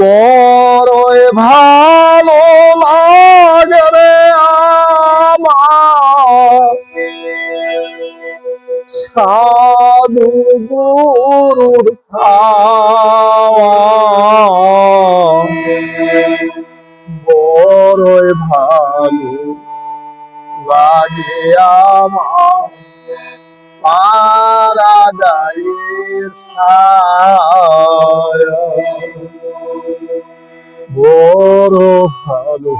বড়ই ভালো লাগে রে আমার। সাধু গুরুর বড়ই ভালো লাগে আমার। পারা গায়ের ছায়া বড় ভালো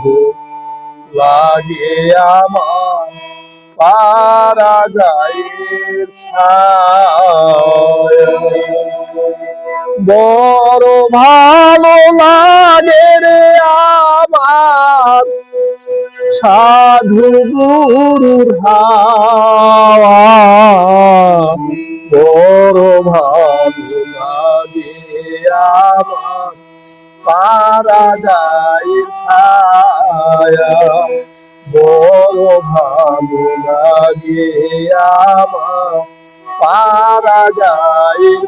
লাগে আমার পারা গায়ের বড় ভালো লাগে রে আমার। সাধু গুরুর ছায়া বড় ভালো লাগে আমার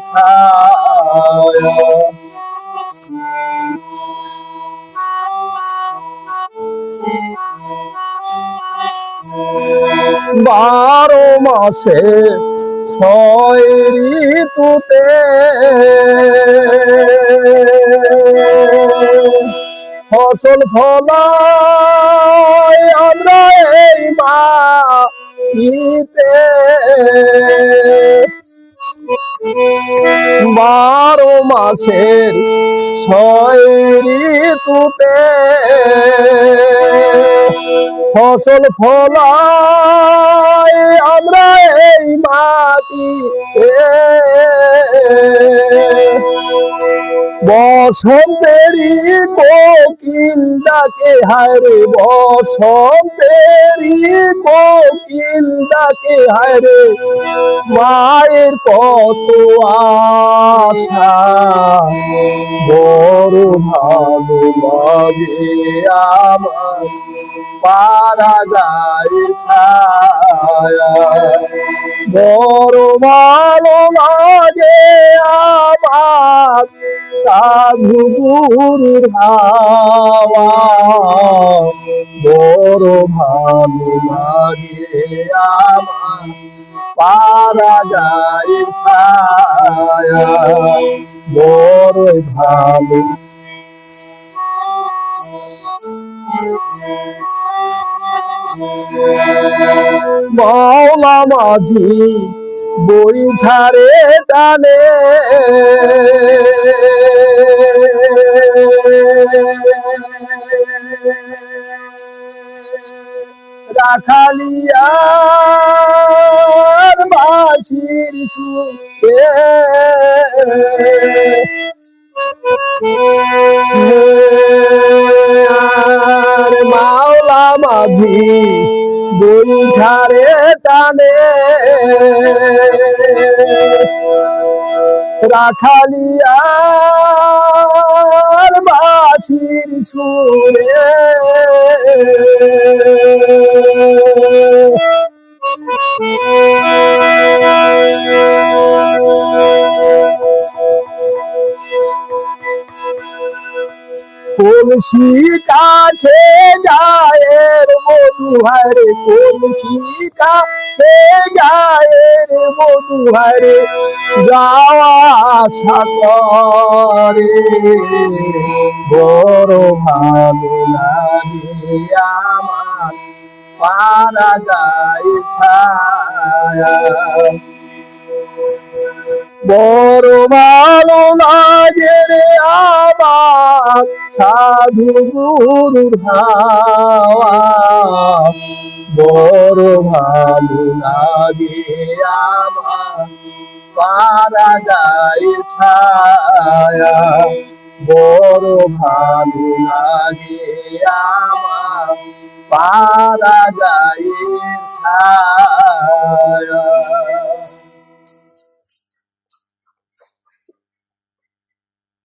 ছায়া বারো মাসে ছয় ঋতুতে। ফসল ফলাই আমরা এই মাটিতে। বারো মাসের ছয় ঋতুতে ফসল ফলাই আমরা এই মাটিতে বসন্তেরই কোকিল ডাকে হায়রে বসন্তেরই কোকিল ডাকে হায়রে মায়ের কত আশা। বড় ভালো লাগে আমার, পারা যায় ছায়া। বড় ভালো লাগে আমার সাধু গুরুর হাওয়া বড় ভালো লাগে পারা যায় ছায়া বড় ভালো। মাঝি বৈঠারে টানে। রাখালিয়ার সুরে। মাওলা মাঝি বৈঠারে টানে। রাখালিয়ার বাসির সুরে। কলসি কাঠে গায়ের হারে কলসি কাঠে গায়ের মধু হারে যাওয়া সাকরে করে। বড় ভালো লাগে আমার, পারা যায় ছায়া। বড় ভালো লাগে রে আমার সাধু গুরুর হাওয়া। বড় ভালো লাগে আমার পারা যায় ছায়া। বড় ভালো লাগে আমার পারা যায় ছায়া।